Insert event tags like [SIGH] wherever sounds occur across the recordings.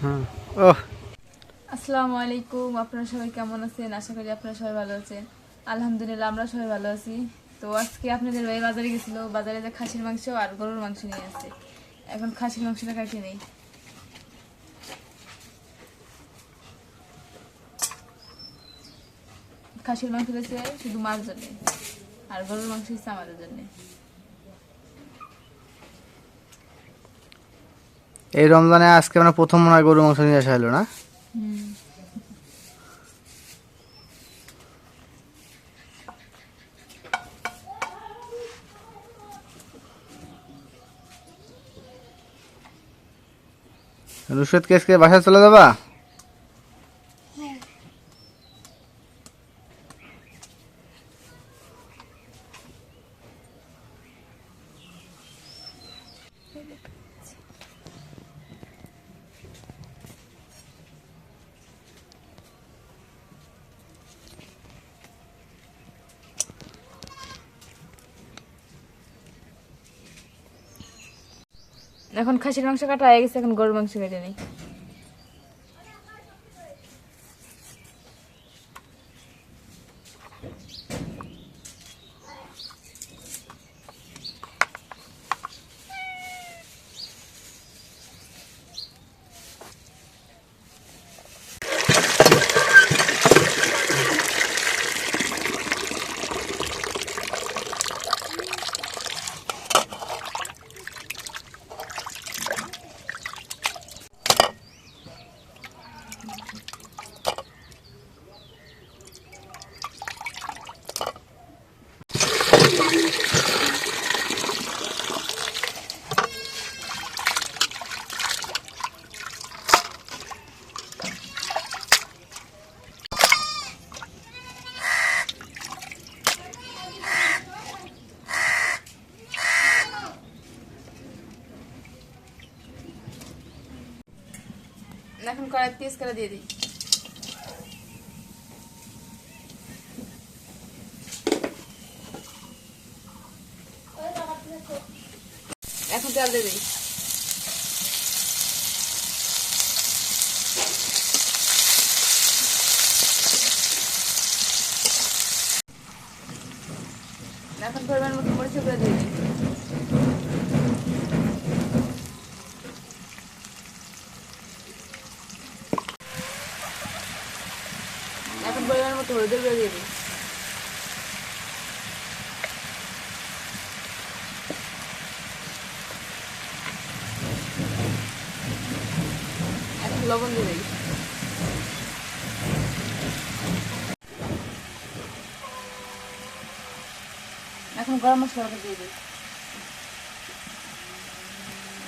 হুম ও আসসালামু আলাইকুম আপনারা সবাই কেমন আছেন? আশা করি আপনারা সবাই ভালো আছেন। আলহামদুলিল্লাহ আমরা সবাই ভালো আছি। তো আজকে আপনাদের ভাই বাজারে গেছিল। বাজারে যে খাসির মাংস আর গরুর মাংস নিয়ে আসছে। এখন খাসির মাংসটা কাটে নেই? খাসির মাংস দিয়েছে শুধু মার জন্য আর গরুর মাংস হচ্ছে আমাদের জন্য। এই রমজানে আজকে আমরা প্রথম মনে হয় গরু মাংস নিয়ে আসা হলো না? রুশেদ কেসকে বাসায় চলে যাবা? এখন খাসির মাংস কাটা হয়ে গেছে এখন গরুর মাংস কেটে নেই। করে দিয়ে দিই। এখন তেল দিয়ে দিই এখন পরিমাণ মতো মরিচ করে দিয়ে দিই এখন পরিমাণ মতো হলুদের গুঁড়ো দিয়ে দিই এখন লবণ দিয়ে দিই। এখন গরম মশলাটা দিয়ে দিই।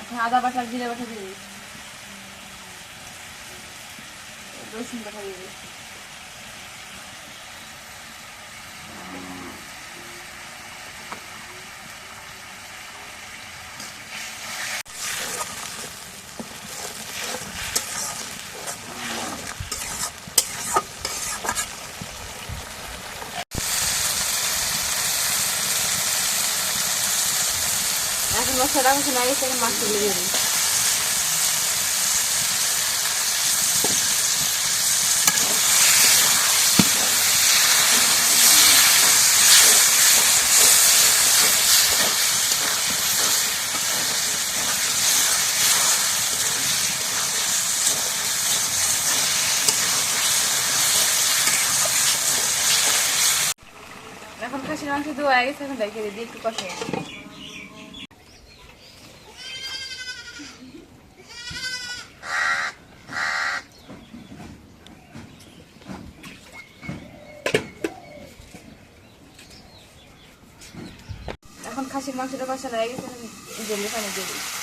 এখন আদা বাটা, জিরে বাটা দিয়ে দিই। রসুন বাটা দিয়ে দিই। এখন মশলাটা এখন না গেছে এখন মাছগুলো দিয়ে দিই এখন খাসির মাংস ধোয়া গেছে, এখন দেখে দিই একটু কষে এখন খাসির মাংসটা কষানো হয়ে গেছে জলে পানি দিয়ে দিই।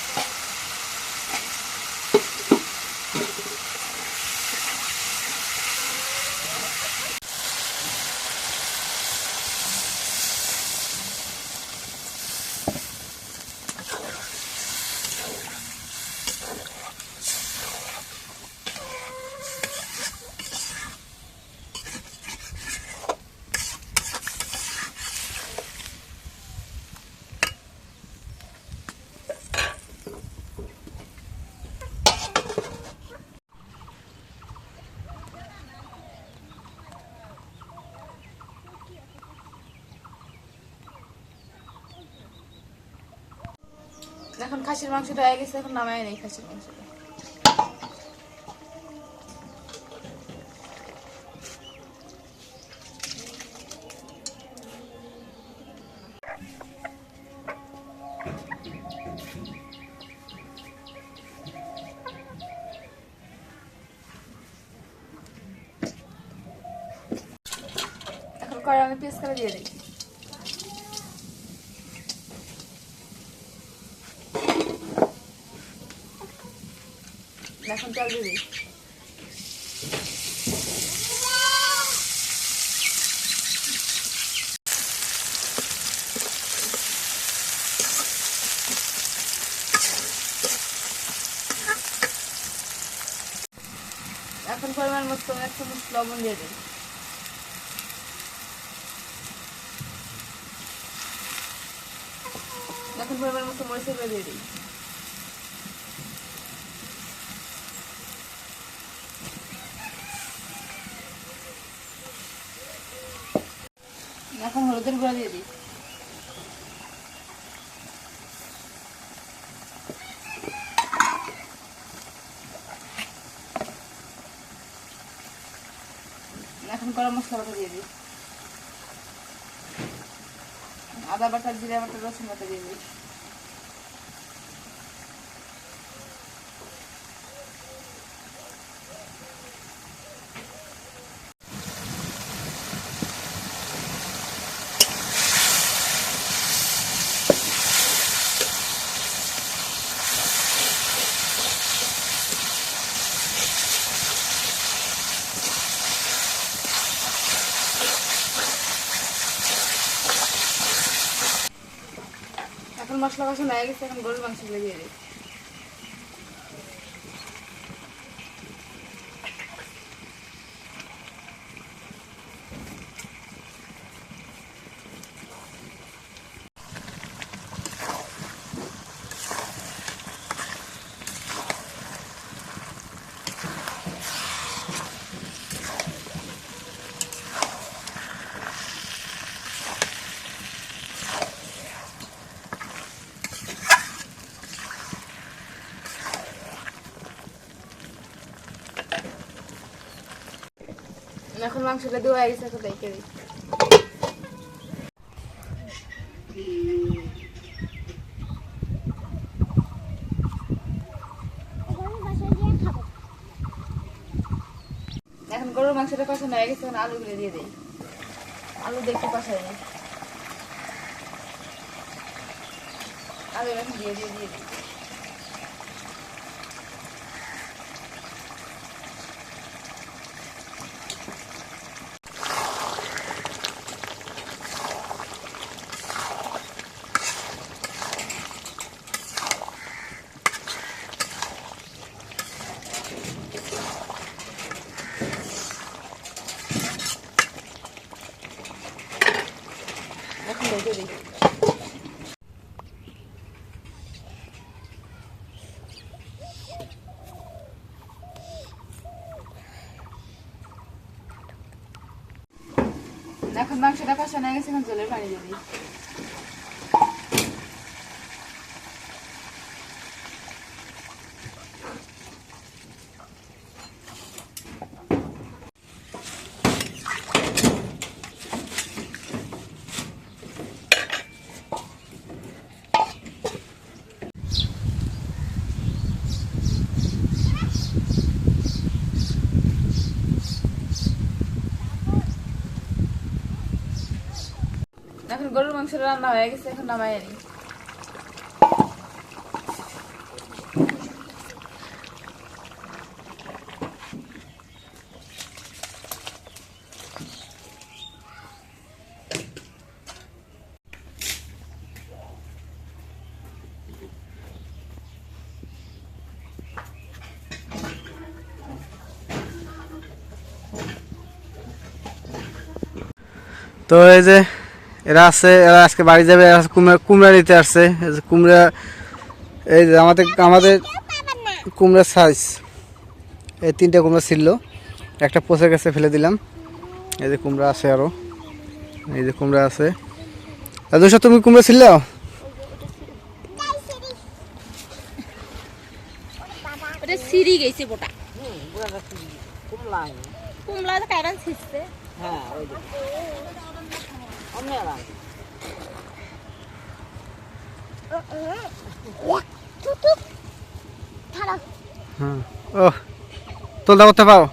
এখন খাসির মাংসটা হয়ে গেছে, এখন নামায় নেই খাসির মাংসটা। এখন আমি পেস্ট করে দিয়ে দিই। এখন চাল দিই এখন পরিমাণ মতো এক চামচ লবণ দিয়ে দিই এখন পরিমাণ মতো মরিচের গুঁড়ো দিয়ে দিই এখন হলুদের গুঁড়া দিয়ে দিই। এখন গরম মশলা বাটা দিয়ে দিই। আদা বাটা, জিরা বাটা, রসুন বাটা দিয়ে দিই। কষানো হয়ে গেছে এখন গরুর মাংস দিয়ে দিই। এখন মাংসটা দেওয়া গেছে এখন দেখে এখন গরুর মাংসটা কষানো হয়ে গেছে, এখন আলুগুলো দিয়ে দিই। আলু দেখতে কষাই আলু এখন দিয়ে দিয়ে দিয়ে দিই এখন দেখে দিই কষানো হয়ে গেছে এখন জলের পানি দিয়ে মাংসটা রান্না হয়ে গেছে এখন নামাই আনি। তো এই যে এরা আছে এরা আজকে বাড়ি যাবে এরা কুমড়া কুমড়া নিতে আসছে। এই যে কুমড়া এই যে আমাদের আমাদের কুমড়ার সাইজ এই তিনটা কুমড়া ছিল। একটা পচে গেছে ফেলে দিলাম। এই যে কুমড়া আছে আরও। এই যে কুমড়া আছে। দুশো তুমি কুমড়া ছিল? সিঁড়ি গেছে বোটা। কুমলা কুমলা কারণ ছিঁড়ছে। হ্যাঁ হ্যাঁ ও তোলটা করতে পাও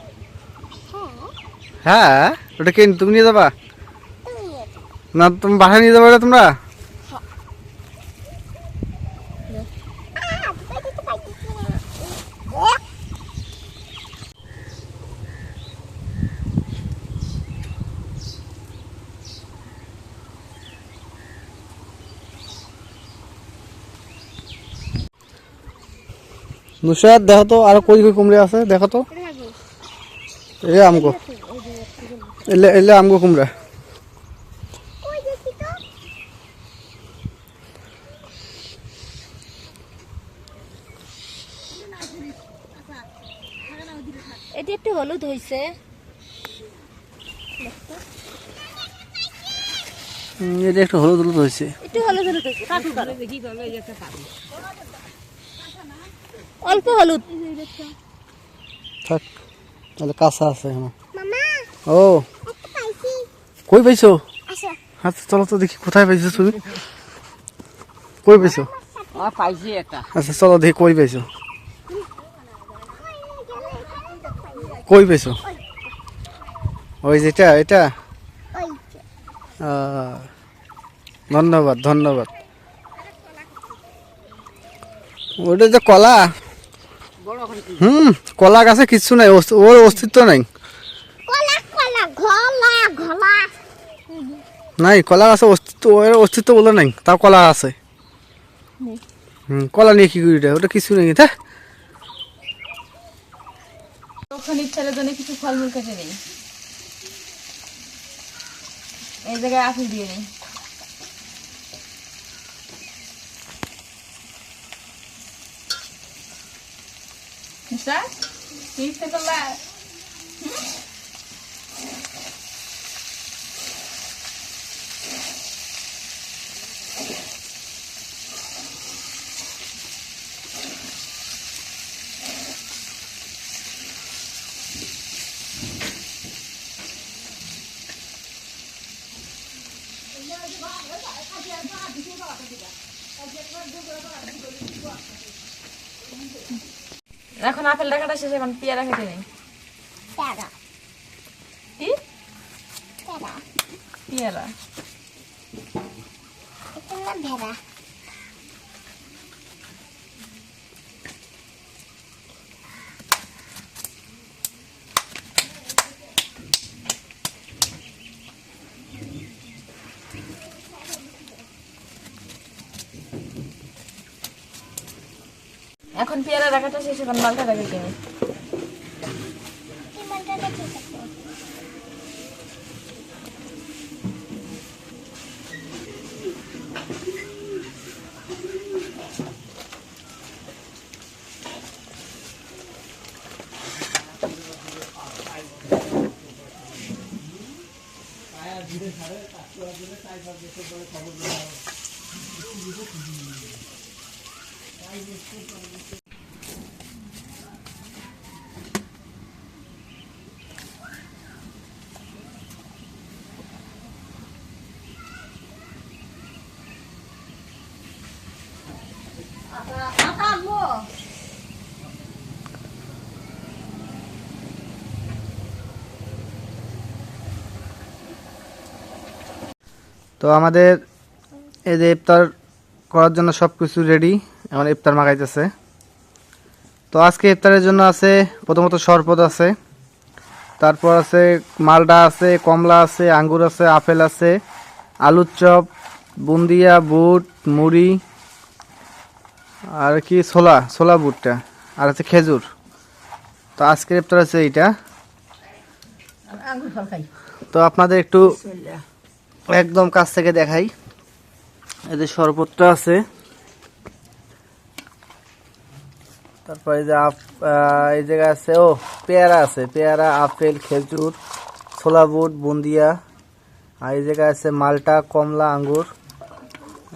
হ্যাঁ। ওটা কে তুমি নিয়ে যাবা? না তুমি বাসায় নিয়ে যাবে তোমরা? নুসরাত দেখো তো আর কই কই কুমড়ে আছে দেখো তো। এ আমগো। এলে এলে আমগো কুমড়া। এটি একটু হলুদ হয়েছে হুম, এটা একটু হলুদ হলুদ হয়েছে একটু হলুদ হলুদ হয়েছে অল্প হলুদ। থাক তাহলে কাঁচা আছে এখন। ও। কই পাইছো? আচ্ছা চলো তো দেখি কোথায় পাইছো তুমি? কই পাইছো? আমার আচ্ছা চলো দেখি কই পাইছো। কই পাইছো? ওই যেটা এটা ধন্যবাদ ধন্যবাদ। ওটা যে কলা? হুম কলা গাছে কিচ্ছু নাই ওর অস্তিত্ব নাই। কলা কলা ঘলা ঘলা। নাই কলা গাছে অস্তিত্ব ওর অস্তিত্ব বলে নাই তাও কলা আছে। হুম কলা নিয়ে কি করি ওটা? ওটা কিছু নেই তা তখন ইচ্ছার জন্য কিছু ফলমূল কেটে নেই। এই জায়গায় আপেল দিয়ে নেই। নুসরাত, কি ইচ্ছে করলা? এখন আপেল রাখাটা শেষ এখন পেয়ারা খেতে নেই। প্যারা। কি? প্যারা। পেয়ারা এটা না ভেড়া এখন পেয়ারা রাখাটা শেষ এখন মালটা কেটে নেই তো আমাদের এই যে ইফতার করার জন্য সব কিছু রেডি এখন ইফতার মাগাইতেছে। তো আজকে ইফতারের জন্য আছে প্রথমত শরবত আছে তারপর আছে মালডা আছে কমলা আছে আঙ্গুর আছে আপেল আছে আলুর চপ বুন্দিয়া বুট মুড়ি আর কি ছোলা ছোলা বুটটা আর আছে খেজুর। তো আজকের ইফতার আছে এইটা। তো আপনাদের একটু একদম কাছ থেকে দেখাই। এদের শরবতটা আছে। তারপরে যে আপ এই জায়গায় আছে, ও, পেয়ারা আছে, পেয়ারা, আপেল, খেজুর, ছোলা বুট, বুন্দিয়া। আর এই জায়গায় আছে মালটা, কমলা, আঙ্গুর।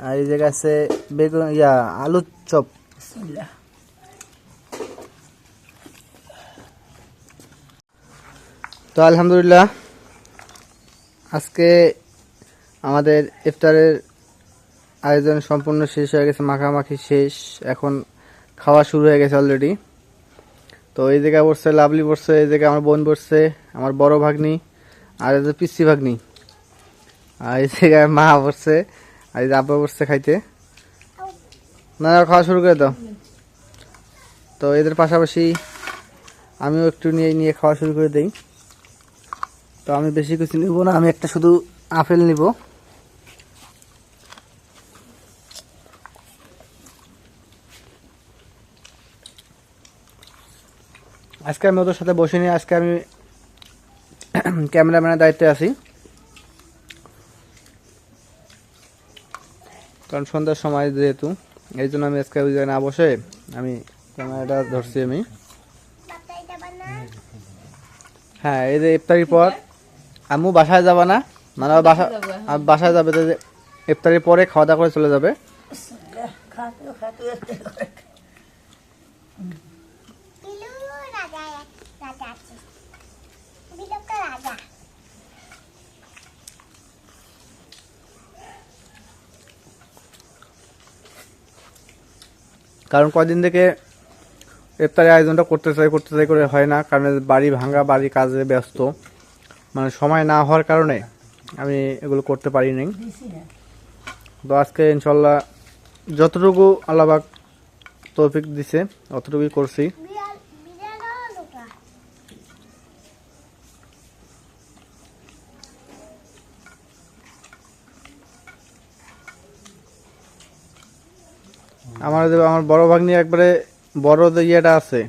আর এই জায়গায় আছে বেগুন, ইয়া, আলুর চপ। তো আলহামদুলিল্লাহ, আজকে আমাদের ইফতারের আয়োজন সম্পূর্ণ শেষ হয়ে গেছে, মাখামাখি শেষ। এখন খাওয়া শুরু হয়ে গেছে অলরেডি তো এই জায়গায় বসছে, লাভলি বসছে, এই জায়গায় আমার বোন বসছে, আমার বড় ভাগ্নি, আর যে পিসি ভাগ্নি। আর এই জায়গায় মা বসছে, আর এই আব্বা বসছে খাইতে। না, খাওয়া শুরু করে দাও। তো এদের পাশাপাশি আমিও একটু নিয়ে নিয়ে খাওয়া শুরু করে দেই। তো আমি বেশি কিছু নিব না, আমি একটা শুধু আপেল নিব। আজকে আমি ওদের সাথে বসে নিয়ে আজকে আমি [CLEARS THROAT] ক্যামেরাম্যানের দায়িত্বে আছি। কারণ সন্ধ্যার সময় যেহেতু এই জন্য আমি আজকে ওই জায়গায় না বসে আমি ক্যামেরাটা ধরছি আমি। হ্যাঁ এই যে ইফতারির পর আম্মু বাসায় যাবা না মানে বাসা বাসায় যাবে তো যে ইফতারির পরে খাওয়া দাওয়া করে চলে যাবে বিলু রাজা রাজা আছে বিলু তো রাজা কারণ কদিন থেকে ইফতারের আয়োজনটা করতে চাই করতে চাই করে হয় না, কারণ বাড়ি ভাঙা, বাড়ি কাজে ব্যস্ত। মানে সময় না হওয়ার কারণে আমি এগুলো করতে পারি পারিনি। তো আজকে ইনশাল্লাহ যতটুকু আল্লাহবাক তৌফিক দিছে, অতটুকুই করছি। আমার আমার বড় ভাগ্নি একবারে বড় ইয়েটা আছে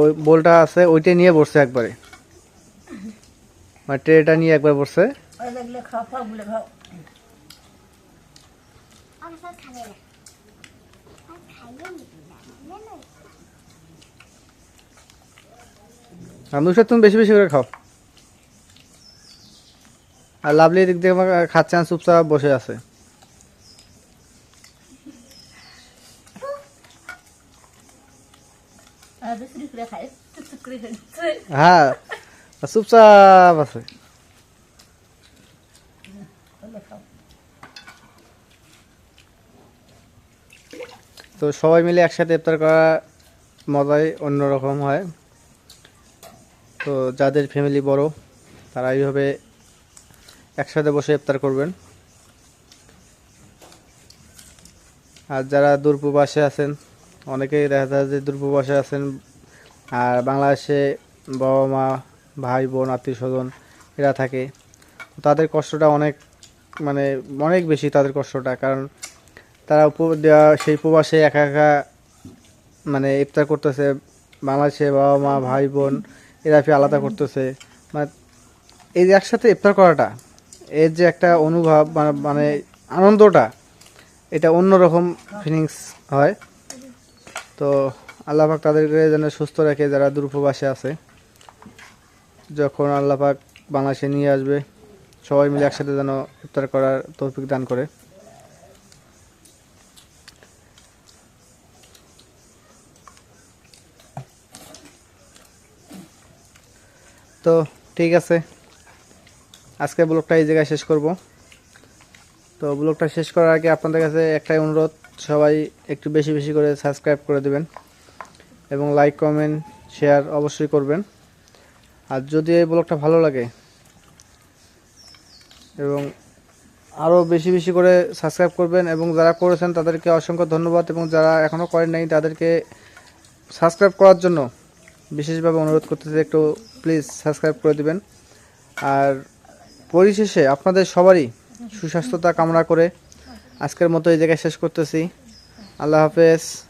ওই বোলটা আছে ওইটা নিয়ে বসছে একবারে। মানে ট্রেটা নিয়ে একবার বসছে। তুমি বেশি বেশি করে খাও। আর লাভলি দিক দিয়ে খাচ্ছে চুপচাপ বসে আছে। হ্যাঁ চুপচাপ আছে। তো সবাই মিলে একসাথে ইফতার করা মজাই অন্যরকম হয়। তো যাদের ফ্যামিলি বড়, তারা এইভাবে একসাথে বসে ইফতার করবেন। আর যারা দূরপ্রবাসে আছেন অনেকেই দেখা যায় যে দূরপ্রবাসে আছেন, আর বাংলাদেশে বাবা মা, ভাই বোন, আত্মীয় স্বজন এরা থাকে। তাদের কষ্টটা অনেক মানে অনেক বেশি তাদের কষ্টটা, কারণ তারা সেই প্রবাসে একা একা মানে ইফতার করতেছে। বাংলাদেশে বাবা মা, ভাই বোন এরা ফি আলাদা করতেছে। মানে এই যে একসাথে ইফতার করাটা, এর যে একটা অনুভব, মানে- মানে আনন্দটা, এটা অন্যরকম ফিলিংস হয়। তো আল্লাহ পাক তাদেরকে যেন সুস্থ রাখে যারা দূরপ্রবাসে আছে। যখন আল্লাহ পাক বাংলাদেশে নিয়ে আসবে, সবাই মিলে একসাথে যেন ইফতার করার তৌফিক দান করে। তো ঠিক আছে, আজকে ব্লগটা এই জায়গায় শেষ করব। তো ব্লগটা শেষ করার আগে আপনাদের কাছে একটাই অনুরোধ সবাই একটু বেশি বেশি করে সাবস্ক্রাইব করে দেবেন এবং লাইক, কমেন্ট, শেয়ার অবশ্যই করবেন। আর যদি এই ব্লগটা ভালো লাগে এবং আরও বেশি বেশি করে সাবস্ক্রাইব করবেন এবং যারা করেছেন তাদেরকে অসংখ্য ধন্যবাদ এবং যারা এখনও করেন নাই তাদেরকে সাবস্ক্রাইব করার জন্য বিশেষভাবে অনুরোধ করতেছি একটু প্লিজ সাবস্ক্রাইব করে দিবেন। আর পরিশেষে আপনাদের সবারই সুস্বাস্থ্যতা কামনা করে আজকের মতো এই জায়গায় শেষ করতেছি। আল্লাহ হাফেজ।